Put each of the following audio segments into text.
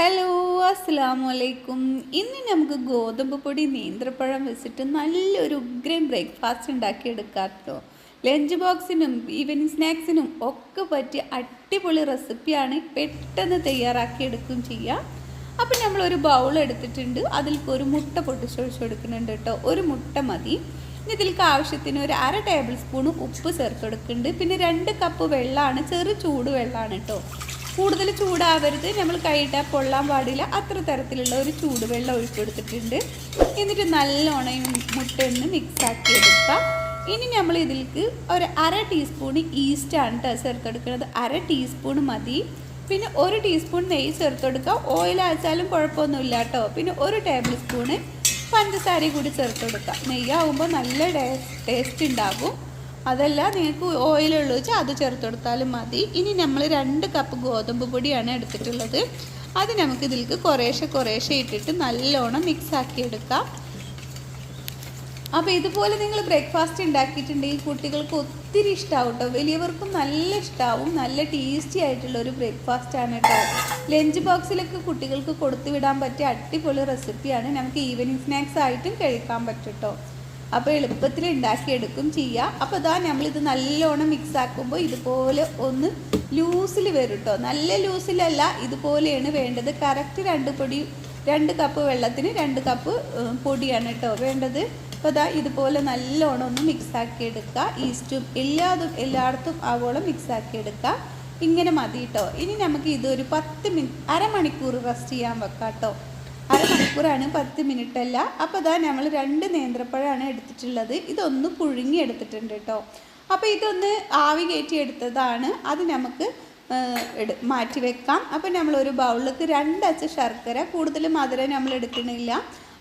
Hello അസ്സാം വലൈക്കും ഇന്ന് നമുക്ക് ഗോതമ്പ് പൊടി നേന്ത്രപ്പഴം വെച്ചിട്ട് നല്ലൊരു ഉഗ്രൻ ബ്രേക്ക്ഫാസ്റ്റ് ഉണ്ടാക്കിയെടുക്കാം കേട്ടോ ലഞ്ച് ബോക്സിനും ഈവനിങ് സ്നാക്സിനും ഒക്കെ പറ്റിയ അടിപൊളി റെസിപ്പിയാണ് പെട്ടെന്ന് തയ്യാറാക്കിയെടുക്കുകയും ചെയ്യാം. അപ്പം ഒരു ബൗൾ എടുത്തിട്ടുണ്ട്. അതിൽ ഒരു മുട്ട പൊട്ടിച്ചൊഴിച്ച് കൊടുക്കുന്നുണ്ട് കേട്ടോ. ഒരു മുട്ട മതി. ഇതിലേക്ക് ആവശ്യത്തിന് ഒരു അര ടേബിൾ സ്പൂൺ ഉപ്പ് ചേർത്ത് കൊടുക്കുന്നുണ്ട്. പിന്നെ രണ്ട് കപ്പ് വെള്ളമാണ് ചെറു ചൂട് വെള്ളമാണ് കേട്ടോ. കൂടുതൽ ചൂടാവരുത്. നമ്മൾ കൈയിട്ടാൽ പൊള്ളാൻ പാടില്ല. അത്ര തരത്തിലുള്ള ഒരു ചൂടുവെള്ളം ഒഴിച്ചെടുത്തിട്ടുണ്ട് എന്നിട്ട് നല്ലോണം മുട്ടയൊന്ന് മിക്സാക്കി എടുക്കാം. ഇനി നമ്മൾ ഇതിലേക്ക് ഒരു അര ടീസ്പൂൺ ഈസ്റ്റാണ് കേട്ടോ ചേർത്തെടുക്കുന്നത് അര ടീസ്പൂൺ മതി. പിന്നെ ഒരു ടീസ്പൂൺ നെയ്യ് ചേർത്തെടുക്കാം ഓയിൽ അയച്ചാലും കുഴപ്പമൊന്നുമില്ല കേട്ടോ പിന്നെ ഒരു ടേബിൾ സ്പൂണ് പഞ്ചസാരയും കൂടി ചേർത്തെടുക്കാം നെയ്യാവുമ്പോൾ നല്ല ടേസ്റ്റ് ഉണ്ടാകും. അതല്ല നിങ്ങൾക്ക് ഓയിലുള്ള വെച്ചാൽ അത് ചേർത്ത് കൊടുത്താലും മതി. ഇനി നമ്മൾ രണ്ട് കപ്പ് ഗോതമ്പ് പൊടിയാണ് എടുത്തിട്ടുള്ളത്. അത് നമുക്ക് ഇതിലേക്ക് കുറേശ്ശെ കുറേശ്ശെ ഇട്ടിട്ട് നല്ലോണം മിക്സ് ആക്കി എടുക്കാം. അപ്പോൾ ഇതുപോലെ നിങ്ങൾ ബ്രേക്ക്ഫാസ്റ്റ് ഉണ്ടാക്കിയിട്ടുണ്ടെങ്കിൽ കുട്ടികൾക്ക് ഒത്തിരി ഇഷ്ടമാവും കേട്ടോ വലിയവർക്കും നല്ല ഇഷ്ടമാവും നല്ല ടേസ്റ്റി ആയിട്ടുള്ള ഒരു ബ്രേക്ക്ഫാസ്റ്റ് ആണ് കേട്ടോ ലഞ്ച് ബോക്സിലൊക്കെ കുട്ടികൾക്ക് കൊടുത്തു വിടാൻ പറ്റിയ അടിപൊളി റെസിപ്പിയാണ് നമുക്ക് ഈവനിങ് സ്നാക്സ് ആയിട്ടും കഴിക്കാൻ പറ്റും കേട്ടോ അപ്പോൾ എളുപ്പത്തിൽ ഉണ്ടാക്കിയെടുക്കും ചെയ്യാം. അപ്പോൾ ഇതാ നമ്മളിത് നല്ലോണം മിക്സ് ആക്കുമ്പോൾ ഇതുപോലെ ഒന്ന് ലൂസിൽ വരും കേട്ടോ നല്ല ലൂസിലല്ല ഇതുപോലെയാണ് വേണ്ടത്. കറക്റ്റ് രണ്ട് പൊടി രണ്ട് കപ്പ് വെള്ളത്തിന് രണ്ട് കപ്പ് പൊടിയാണ് കേട്ടോ വേണ്ടത്. അപ്പോൾ അതാ ഇതുപോലെ നല്ലോണം ഒന്ന് മിക്സ് ആക്കി എടുക്കുക ഈസ്റ്റും എല്ലാതും എല്ലായിടത്തും ആവോളം മിക്സ് ആക്കി എടുക്കുക ഇങ്ങനെ മതി കേട്ടോ ഇനി നമുക്ക് ഇതൊരു പത്ത് മിനിറ്റ് അരമണിക്കൂർ റെസ്റ്റ് ചെയ്യാൻ വെക്കാം കേട്ടോ അരമണിക്കൂറാണ് പത്ത് മിനിറ്റ് അല്ല അപ്പോൾ ഇതാ നമ്മൾ രണ്ട് നേന്ത്രപ്പഴമാണ് എടുത്തിട്ടുള്ളത്. ഇതൊന്ന് പുഴുങ്ങി എടുത്തിട്ടുണ്ട് കേട്ടോ. അപ്പോൾ ഇതൊന്ന് ആവി കയറ്റി എടുത്തതാണ്. അത് നമുക്ക് മാറ്റി വെക്കാം. അപ്പോൾ നമ്മൾ ഒരു ബൗളിലേക്ക് രണ്ടച്ച ശർക്കര കൂടുതൽ മധുരം നമ്മൾ എടുക്കണില്ല.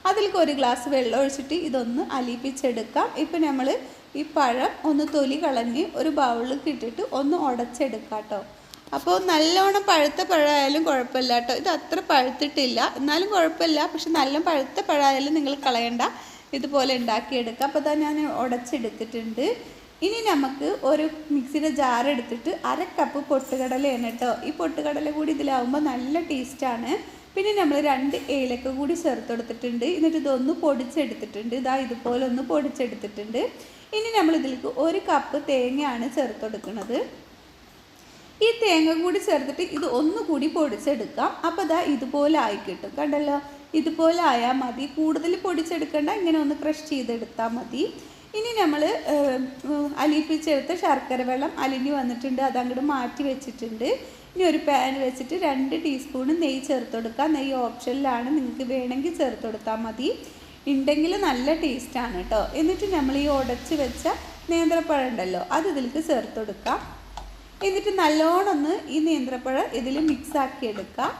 അതിലേക്ക് ഒരു ഗ്ലാസ് വെള്ളം ഒഴിച്ചിട്ട് ഇതൊന്ന് അലിപ്പിച്ചെടുക്കാം. ഇപ്പം നമ്മൾ ഈ പഴം ഒന്ന് തൊലി കളഞ്ഞ് ഒരു ബൗളിലേക്ക് ഇട്ടിട്ട് ഒന്ന് ഉടച്ചെടുക്കാം കേട്ടോ. അപ്പോൾ നല്ലോണം പഴുത്ത പഴമായാലും കുഴപ്പമില്ല കേട്ടോ. ഇത് അത്ര പഴുത്തിട്ടില്ല. എന്നാലും കുഴപ്പമില്ല. പക്ഷെ നല്ല പഴുത്ത പഴമായാലും നിങ്ങൾ കളയണ്ട. ഇതുപോലെ ഉണ്ടാക്കിയെടുക്കാം. അപ്പോൾ തന്നെ ഞാൻ ഉടച്ചെടുത്തിട്ടുണ്ട്. ഇനി നമുക്ക് ഒരു മിക്സിയുടെ ജാർ എടുത്തിട്ട് അര കപ്പ് പൊട്ടുകടലയാണ് കേട്ടോ. ഈ പൊട്ടുകടല കൂടി ഇതിലാവുമ്പോൾ നല്ല ടേസ്റ്റാണ്. പിന്നെ നമ്മൾ രണ്ട് ഏലക്ക കൂടി ചേർത്ത് കൊടുത്തിട്ടുണ്ട്. എന്നിട്ട് ഇതൊന്ന് പൊടിച്ചെടുത്തിട്ടുണ്ട്. ഇതാ ഇതുപോലെ ഒന്ന് പൊടിച്ചെടുത്തിട്ടുണ്ട്. ഇനി നമ്മൾ ഇതിലേക്ക് ഒരു കപ്പ് തേങ്ങയാണ് ചേർത്ത് കൊടുക്കുന്നത്. ഈ തേങ്ങ കൂടി ചേർത്തിട്ട് ഇത് ഒന്നുകൂടി പൊടിച്ചെടുക്കാം. അപ്പോൾ ഇതാ ഇതുപോലെ ആയി കിട്ടും കണ്ടല്ലോ? ഇതുപോലെ ആയാൽ മതി. കൂടുതൽ പൊടിച്ചെടുക്കേണ്ട. ഇങ്ങനെ ഒന്ന് ക്രഷ് ചെയ്തെടുത്താൽ മതി. ഇനി നമ്മൾ അലിപ്പിച്ചെടുത്ത ശർക്കര വെള്ളം അലിഞ്ഞ് വന്നിട്ടുണ്ട്. അതങ്ങോട്ട് മാറ്റി വെച്ചിട്ടുണ്ട്. ഇനി ഒരു പാൻ വെച്ചിട്ട് രണ്ട് ടീസ്പൂൺ നെയ്യ് ചേർത്ത് കൊടുക്കാം. നെയ്യ് ഓപ്ഷനിലാണ്. നിങ്ങൾക്ക് വേണമെങ്കിൽ ചേർത്ത് കൊടുത്താൽ മതി. ഉണ്ടെങ്കിൽ നല്ല ടേസ്റ്റാണ് കേട്ടോ. എന്നിട്ട് നമ്മൾ ഈ ഉടച്ച് വെച്ച നേന്ത്രപ്പഴം ഉണ്ടല്ലോ അത് ഇതിലേക്ക് ചേർത്ത് കൊടുക്കാം. എന്നിട്ട് നല്ലോണം ഒന്ന് ഈ നേന്ത്രപ്പഴം ഇതിൽ മിക്സ് ആക്കി എടുക്കാം.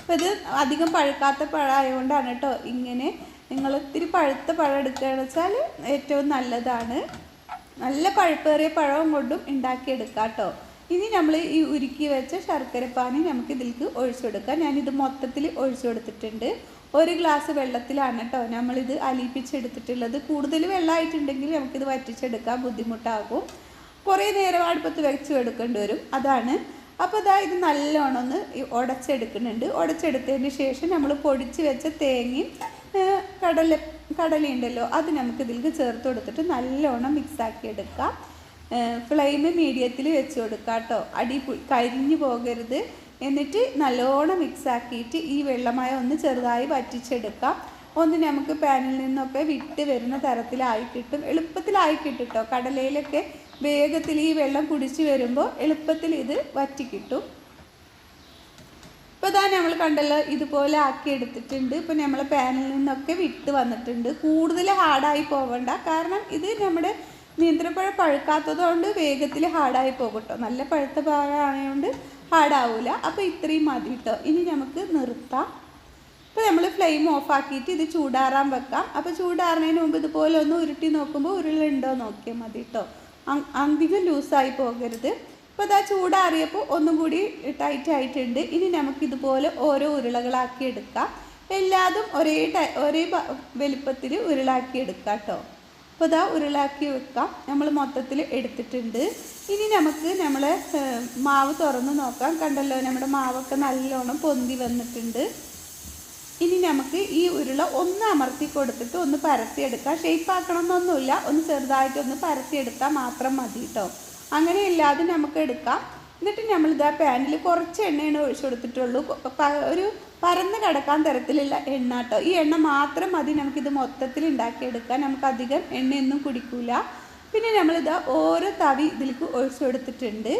അപ്പോൾ ഇത് അധികം പഴുക്കാത്ത പഴമായതുകൊണ്ടാണ് കേട്ടോ ഇങ്ങനെ നിങ്ങൾ ഒത്തിരി പഴുത്ത പഴം എടുക്കുകയാണെന്ന് വെച്ചാൽ ഏറ്റവും നല്ലതാണ്. നല്ല പഴുപ്പേറിയ പഴവും കൊണ്ടും ഉണ്ടാക്കിയെടുക്കാം കേട്ടോ ഇനി നമ്മൾ ഈ ഉരുക്കി വെച്ച ശർക്കരപ്പാനി നമുക്ക് ഇതിലേക്ക് ഒഴിച്ചു കൊടുക്കാം. ഞാനിത് മൊത്തത്തിൽ ഒഴിച്ചു കൊടുത്തിട്ടുണ്ട്. ഒരു ഗ്ലാസ് വെള്ളത്തിലാണ് കേട്ടോ നമ്മളിത് അലിയിപ്പിച്ചെടുത്തിട്ടുള്ളത് കൂടുതൽ വെള്ളമായിട്ടുണ്ടെങ്കിൽ നമുക്കിത് വറ്റിച്ചെടുക്കാൻ ബുദ്ധിമുട്ടാകും. കുറേ നേരം അടുപ്പത്ത് വെച്ച് എടുക്കേണ്ടി വരും. അതാണ്. അപ്പോൾ ഇതാ ഇത് നല്ലോണം ഒന്ന് ഉടച്ചെടുക്കുന്നുണ്ട്. ഉടച്ചെടുത്തതിന് ശേഷം നമ്മൾ പൊടിച്ച് വെച്ച തേങ്ങയും കടല കടലയുണ്ടല്ലോ അത് നമുക്ക് ഇതിൽ ചേർത്ത് കൊടുത്തിട്ട് നല്ലോണം മിക്സാക്കി എടുക്കാം. ഫ്ലെയിം മീഡിയത്തിൽ വെച്ച് കൊടുക്കുക കേട്ടോ. അടി കരിഞ്ഞു പോകരുത്. എന്നിട്ട് നല്ലോണം മിക്സാക്കിയിട്ട് ഈ വെള്ളമായ ഒന്ന് ചെറുതായി വറ്റിച്ചെടുക്കാം. ഒന്ന് നമുക്ക് പാനിൽ നിന്നൊക്കെ വിട്ട് വരുന്ന തരത്തിലായി കിട്ടും. എളുപ്പത്തിലായി കിട്ടും കേട്ടോ. കടലയിലൊക്കെ വേഗത്തിൽ ഈ വെള്ളം കുടിച്ച് വരുമ്പോൾ എളുപ്പത്തിൽ ഇത് വറ്റി കിട്ടും ഇപ്പോൾ ഇതാ നമ്മൾ കണ്ടല്ലോ ഇതുപോലെ ആക്കി എടുത്തിട്ടുണ്ട് ഇപ്പോൾ നമ്മൾ പാനിൽ നിന്നൊക്കെ വിട്ട് വന്നിട്ടുണ്ട്. കൂടുതൽ ഹാർഡായി പോകണ്ട കാരണം ഇത് നമ്മുടെ നീന്തപ്പഴം പഴുക്കാത്തതുകൊണ്ട് വേഗത്തിൽ ഹാർഡായി പോകട്ടോ. കേട്ടോ നല്ല പഴുത്ത പഴമായതുകൊണ്ട് ഹാർഡാവില്ല അപ്പോൾ ഇത്രയും മതി കേട്ടോ ഇനി നമുക്ക് നിർത്താം. ഇപ്പോൾ നമ്മൾ ഫ്ലെയിം ഓഫ് ആക്കിയിട്ട് ഇത് ചൂടാറാൻ വെക്കാം. അപ്പോൾ ചൂടാറുന്നതിന് മുമ്പ് ഇതുപോലെ ഒന്ന് ഉരുട്ടി നോക്കുമ്പോൾ ഉരുളുണ്ടോ നോക്കിയാൽ മതി കേട്ടോ അധികം ലൂസായി പോകരുത്. അപ്പോൾ അതാ ചൂടാറിയപ്പോൾ ഒന്നും കൂടി ടൈറ്റ് ആയിട്ടുണ്ട്. ഇനി നമുക്കിതുപോലെ ഓരോ ഉരുളകളാക്കി എടുക്കാം. എല്ലാതും ഒരേ ടൈ ഒരേ വലിപ്പത്തിൽ ഉരുളാക്കി എടുക്കാം കേട്ടോ അപ്പോൾ ഇതാ ഉരുളാക്കി വെക്കാം. നമ്മൾ മൊത്തത്തിൽ എടുത്തിട്ടുണ്ട്. ഇനി നമുക്ക് നമ്മൾ മാവ് തുറന്ന് നോക്കാം. കണ്ടല്ലോ നമ്മുടെ മാവൊക്കെ നല്ലോണം പൊന്തി വന്നിട്ടുണ്ട്. ഇനി നമുക്ക് ഈ ഉരുള ഒന്ന് അമർത്തി കൊടുത്തിട്ട് ഒന്ന് പരത്തിയെടുക്കാം. ഷേപ്പ് ആക്കണമെന്നൊന്നുമില്ല. ഒന്ന് ചെറുതായിട്ട് ചെറുതായിട്ടൊന്ന് പരത്തിയെടുത്താൽ മാത്രം മതി കേട്ടോ അങ്ങനെ ഇല്ലാതെ നമുക്ക് എടുക്കാം. എന്നിട്ട് നമ്മൾ ഇതാ പാനിൽ കുറച്ച് എണ്ണയാണ് ഒഴിച്ചു കൊടുത്തിട്ടുള്ളൂ. ഒരു പരന്ന് കിടക്കാൻ തരത്തിലുള്ള എണ്ണ കേട്ടോ ഈ എണ്ണ മാത്രം മതി. നമുക്കിത് മൊത്തത്തിൽ ഉണ്ടാക്കിയെടുക്കാൻ നമുക്ക് അധികം എണ്ണയൊന്നും കുടിക്കൂല. പിന്നെ നമ്മളിതാ ഓരോ തവി ഇതിലേക്ക് ഒഴിച്ചു കൊടുത്തിട്ടുണ്ട്.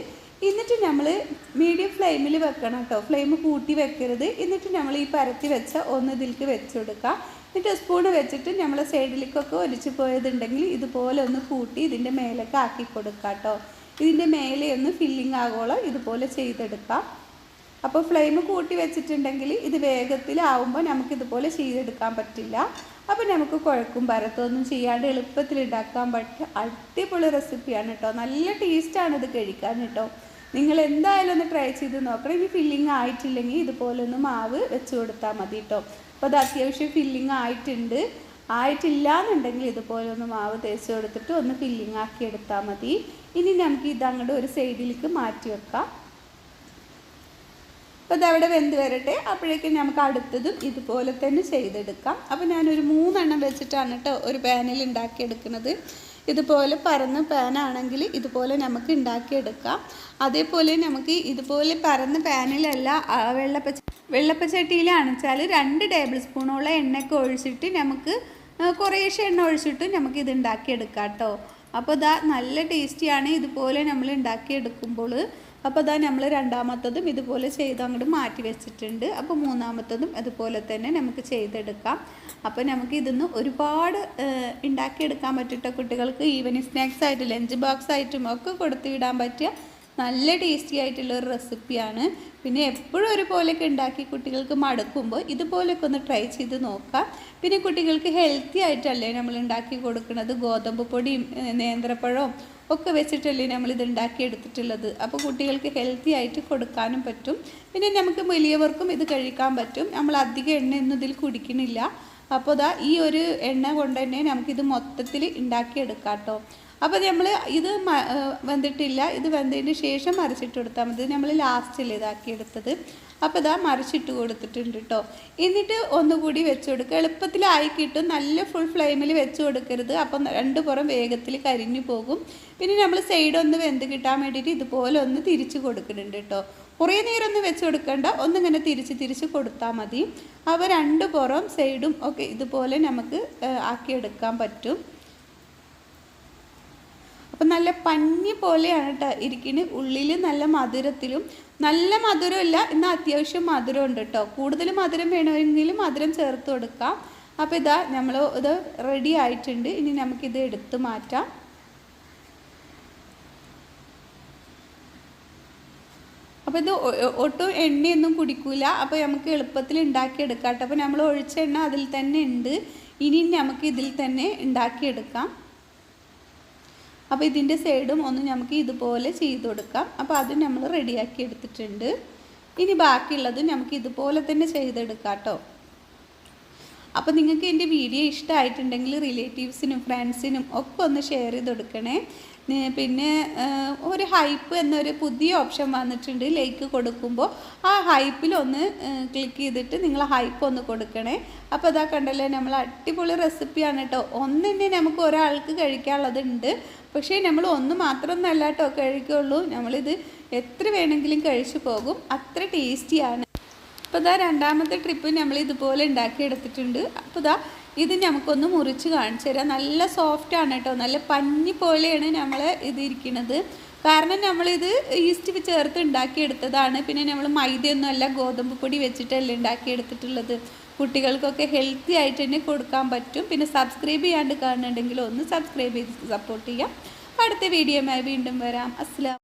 എന്നിട്ട് നമ്മൾ മീഡിയം ഫ്ലെയിമിൽ വെക്കണം കേട്ടോ. ഫ്ലെയിം കൂട്ടി വെക്കരുത്. എന്നിട്ട് നമ്മൾ ഈ പരത്തി വെച്ച ഒന്ന് ഇതിലേക്ക് വെച്ച് കൊടുക്കുക എന്നിട്ട് സ്പൂൺ വെച്ചിട്ട് നമ്മൾ സൈഡിലേക്കൊക്കെ ഒലിച്ച് പോയതുണ്ടെങ്കിൽ ഇതുപോലെ ഒന്ന് കൂട്ടി ഇതിന്റെ മേലൊക്കെ ആക്കി കൊടുക്കുക കേട്ടോ. ഇതിന്റെ മേലെ ഒന്ന് ഫില്ലിംഗ് ആകോളം ഇതുപോലെ ചെയ്തെടുക്കാം. അപ്പോൾ ഫ്ലെയിം കൂട്ടി വെച്ചിട്ടുണ്ടെങ്കിൽ ഇത് വേഗത്തിലാവുമ്പോൾ നമുക്കിതുപോലെ ചെയ്തെടുക്കാൻ പറ്റില്ല. അപ്പോൾ നമുക്ക് കുഴക്കും പരത്തൊന്നും ചെയ്യാണ്ട് എളുപ്പത്തിൽ ഉണ്ടാക്കാൻ പറ്റിയ അടിപൊളി റെസിപ്പിയാണ് കേട്ടോ നല്ല ടേസ്റ്റാണ് ഇത് കഴിക്കാൻ കേട്ടോ നിങ്ങൾ എന്തായാലും ഒന്ന് ട്രൈ ചെയ്ത് നോക്കണം. ഇനി ഫില്ലിംഗ് ആയിട്ടില്ലെങ്കിൽ ഇതുപോലെ ഒന്ന് മാവ് വെച്ച് കൊടുത്താൽ മതി കേട്ടോ അപ്പോൾ അത് അത്യാവശ്യം ഫില്ലിംഗ് ആയിട്ടുണ്ട്. ആയിട്ടില്ല എന്നുണ്ടെങ്കിൽ ഇതുപോലെ ഒന്ന് മാവ് തേച്ച് കൊടുത്തിട്ട് ഒന്ന് ഫില്ലിംഗ് ആക്കി എടുത്താൽ മതി. ഇനി നമുക്ക് ഇത് അങ്ങോട്ട് ഒരു സൈഡിലേക്ക് മാറ്റി വെക്കാം. അപ്പോൾ ഇതവിടെ വെന്ത് വരട്ടെ. അപ്പോഴേക്കും നമുക്ക് അടുത്തതും ഇതുപോലെ തന്നെ ചെയ്തെടുക്കാം. അപ്പോൾ ഞാനൊരു മൂന്നെണ്ണം വെച്ചിട്ടാണ് കേട്ടോ ഒരു പാനിൽ ഉണ്ടാക്കിയെടുക്കുന്നത്. ഇതുപോലെ പരന്ന പാനാണെങ്കിൽ ഇതുപോലെ നമുക്ക് ഉണ്ടാക്കിയെടുക്കാം. അതേപോലെ നമുക്ക് ഇതുപോലെ പരന്ന പാനിലല്ല വെള്ളപ്പച്ച വെള്ളപ്പച്ചട്ടിയിലാണ് അണച്ചാൽ രണ്ട് ടേബിൾ സ്പൂണോളം എണ്ണയൊക്കെ ഒഴിച്ചിട്ട് നമുക്ക് കുറേശ്ശെ എണ്ണ ഒഴിച്ചിട്ട് നമുക്ക് ഇത് ഉണ്ടാക്കിയെടുക്കാം കേട്ടോ അപ്പോൾ ഇതാ നല്ല ടേസ്റ്റിയാണ് ഇതുപോലെ നമ്മൾ ഉണ്ടാക്കിയെടുക്കുമ്പോൾ. അപ്പോൾ അതാ നമ്മൾ രണ്ടാമത്തതും ഇതുപോലെ ചെയ്ത് അങ്ങോട്ട് മാറ്റി വെച്ചിട്ടുണ്ട്. അപ്പോൾ മൂന്നാമത്തതും അതുപോലെ തന്നെ നമുക്ക് ചെയ്തെടുക്കാം. അപ്പോൾ നമുക്ക് ഇതിന്ന് ഒരുപാട് ഉണ്ടാക്കിയെടുക്കാൻ പറ്റിട്ട കുട്ടികൾക്ക് ഈവനിങ് സ്നാക്സ് ആയിട്ട് ലഞ്ച് ബോക്സ് ആയിട്ടും ഒക്കെ കൊടുത്തു വിടാൻ പറ്റിയ നല്ല ടേസ്റ്റി ആയിട്ടുള്ള ഒരു റെസിപ്പിയാണ് പിന്നെ എപ്പോഴും ഒരുപോലെയൊക്കെ ഉണ്ടാക്കി കുട്ടികൾക്ക് മടുക്കുമ്പോൾ ഇതുപോലെയൊക്കെ ഒന്ന് ട്രൈ ചെയ്ത് നോക്കാം. പിന്നെ കുട്ടികൾക്ക് ഹെൽത്തി ആയിട്ടല്ലേ നമ്മൾ ഉണ്ടാക്കി കൊടുക്കുന്നത്? ഗോതമ്പ് പൊടിയും നേന്ത്രപ്പഴവും ഒക്കെ വെച്ചിട്ടല്ലേ നമ്മൾ ഇത് ഉണ്ടാക്കി എടുത്തിട്ടുള്ളത്. അപ്പോൾ കുട്ടികൾക്ക് ഹെൽത്തി ആയിട്ട് കൊടുക്കാനും പറ്റും. പിന്നെ നമുക്ക് വലിയവർക്കും ഇത് കഴിക്കാൻ പറ്റും. നമ്മൾ അധികം എണ്ണയൊന്നും ഇതിൽ കുടിക്കണില്ല അപ്പോൾ ദാ ഈ ഒരു എണ്ണ കൊണ്ട് തന്നെ നമുക്കിത് മൊത്തത്തിൽ ഉണ്ടാക്കിയെടുക്കാം കേട്ടോ. അപ്പോൾ നമ്മൾ ഇത് വെന്തിട്ടില്ല. ഇത് വെന്തതിന് ശേഷം മറിച്ചിട്ട് കൊടുത്താൽ മതി. നമ്മൾ ലാസ്റ്റിൽ ഇതാക്കിയെടുത്തത് അപ്പോൾ ഇതാ മറിച്ചിട്ട് കൊടുത്തിട്ടുണ്ട് കേട്ടോ എന്നിട്ട് ഒന്നുകൂടി വെച്ച് കൊടുക്കുക എളുപ്പത്തിലായി കിട്ടും. നല്ല ഫുൾ ഫ്ലെയിമിൽ വെച്ച് കൊടുക്കരുത്. അപ്പം രണ്ട് പുറം വേഗത്തിൽ കരിഞ്ഞു പോകും. പിന്നെ നമ്മൾ സൈഡ് ഒന്ന് വെന്ത് കിട്ടാൻ വേണ്ടിയിട്ട് ഇതുപോലെ ഒന്ന് തിരിച്ച് കൊടുക്കുന്നുണ്ട് കേട്ടോ കുറേ നേരം ഒന്ന് വെച്ച് കൊടുക്കണ്ട. ഒന്നിങ്ങനെ തിരിച്ച് തിരിച്ച് കൊടുത്താൽ മതി. അപ്പോൾ രണ്ട് പുറം സൈഡും ഒക്കെ ഇതുപോലെ നമുക്ക് ആക്കിയെടുക്കാൻ പറ്റും. അപ്പം നല്ല പഞ്ഞി പോലെയാണ് കേട്ടോ ഇരിക്കുന്നത് ഉള്ളിൽ നല്ല മധുരത്തിലും നല്ല മധുരമില്ല എന്നാൽ അത്യാവശ്യം മധുരം ഉണ്ട് കേട്ടോ കൂടുതൽ മധുരം വേണമെങ്കിൽ മധുരം ചേർത്ത് കൊടുക്കാം. അപ്പോൾ ഇതാ നമ്മൾ ഇത് റെഡി ആയിട്ടുണ്ട്. ഇനി നമുക്കിത് എടുത്തു മാറ്റാം. അപ്പോൾ ഇത് ഒട്ടും എണ്ണയൊന്നും കുടിക്കൂല. അപ്പോൾ നമുക്ക് എളുപ്പത്തിൽ ഉണ്ടാക്കിയെടുക്കാം കേട്ടോ അപ്പോൾ നമ്മൾ ഒഴിച്ച എണ്ണ അതിൽ തന്നെ ഉണ്ട്. ഇനി നമുക്ക് ഇതിൽ തന്നെ ഉണ്ടാക്കിയെടുക്കാം. അപ്പോൾ ഇതിന്റെ സൈഡും ഒന്ന് നമുക്ക് ഇതുപോലെ ചെയ്ത് കൊടുക്കാം. അപ്പോൾ അത് നമ്മൾ റെഡിയാക്കി എടുത്തിട്ടുണ്ട്. ഇനി ബാക്കിയുള്ളത് നമുക്ക് ഇതുപോലെ തന്നെ ചെയ്തെടുക്കാം കേട്ടോ. അപ്പോൾ നിങ്ങൾക്ക് എന്റെ വീഡിയോ ഇഷ്ടമായിട്ടുണ്ടെങ്കിൽ റിലേറ്റീവ്സിനും ഫ്രണ്ട്സിനും ഒക്കെ ഒന്ന് ഷെയർ ചെയ്ത് കൊടുക്കണേ. പിന്നെ ഒരു ഹൈപ്പ് എന്നൊരു പുതിയ ഓപ്ഷൻ വന്നിട്ടുണ്ട് ലൈക്ക് കൊടുക്കുമ്പോൾ ആ ഹൈപ്പിലൊന്ന് ക്ലിക്ക് ചെയ്തിട്ട് നിങ്ങൾ ഹൈപ്പ് ഒന്ന് കൊടുക്കണേ. അപ്പോൾ അതാ കണ്ടല്ലേ നമ്മൾ അടിപൊളി റെസിപ്പിയാണ് കേട്ടോ ഒന്ന് തന്നെ നമുക്ക് ഒരാൾക്ക് കഴിക്കാനുള്ളതുണ്ട്. പക്ഷേ നമ്മൾ ഒന്ന് മാത്രമൊന്നല്ല കേട്ടോ കഴിക്കുള്ളൂ. നമ്മളിത് എത്ര വേണമെങ്കിലും കഴിച്ചു പോകും. അത്ര ടേസ്റ്റിയാണ് അപ്പോൾ ഇതാ രണ്ടാമത്തെ ട്രിപ്പ് നമ്മൾ ഇതുപോലെ ഉണ്ടാക്കിയെടുത്തിട്ടുണ്ട്. അപ്പോൾ ഇതാ ഇത് നമുക്കൊന്ന് മുറിച്ച് കാണിച്ചു തരാം. നല്ല സോഫ്റ്റ് ആണ് കേട്ടോ. നല്ല പഞ്ഞി പോലെയാണ് നമ്മൾ ഇതിരിക്കുന്നത് കാരണം നമ്മളിത് ഈസ്റ്റ് ചേർത്ത് ഉണ്ടാക്കിയെടുത്തതാണ്. പിന്നെ നമ്മൾ മൈദയൊന്നും അല്ല ഗോതമ്പ് പൊടി വെച്ചിട്ടല്ലേ ഉണ്ടാക്കിയെടുത്തിട്ടുള്ളത്. കുട്ടികൾക്കൊക്കെ ഹെൽത്തി ആയിട്ട് തന്നെ കൊടുക്കാൻ പറ്റും. പിന്നെ സബ്സ്ക്രൈബ് ചെയ്യാണ്ട് കാണുന്നുണ്ടെങ്കിൽ ഒന്ന് സബ്സ്ക്രൈബ് ചെയ്ത് സപ്പോർട്ട് ചെയ്യാം. അടുത്ത വീഡിയോയുമായി വീണ്ടും വരാം. അസ്സലാം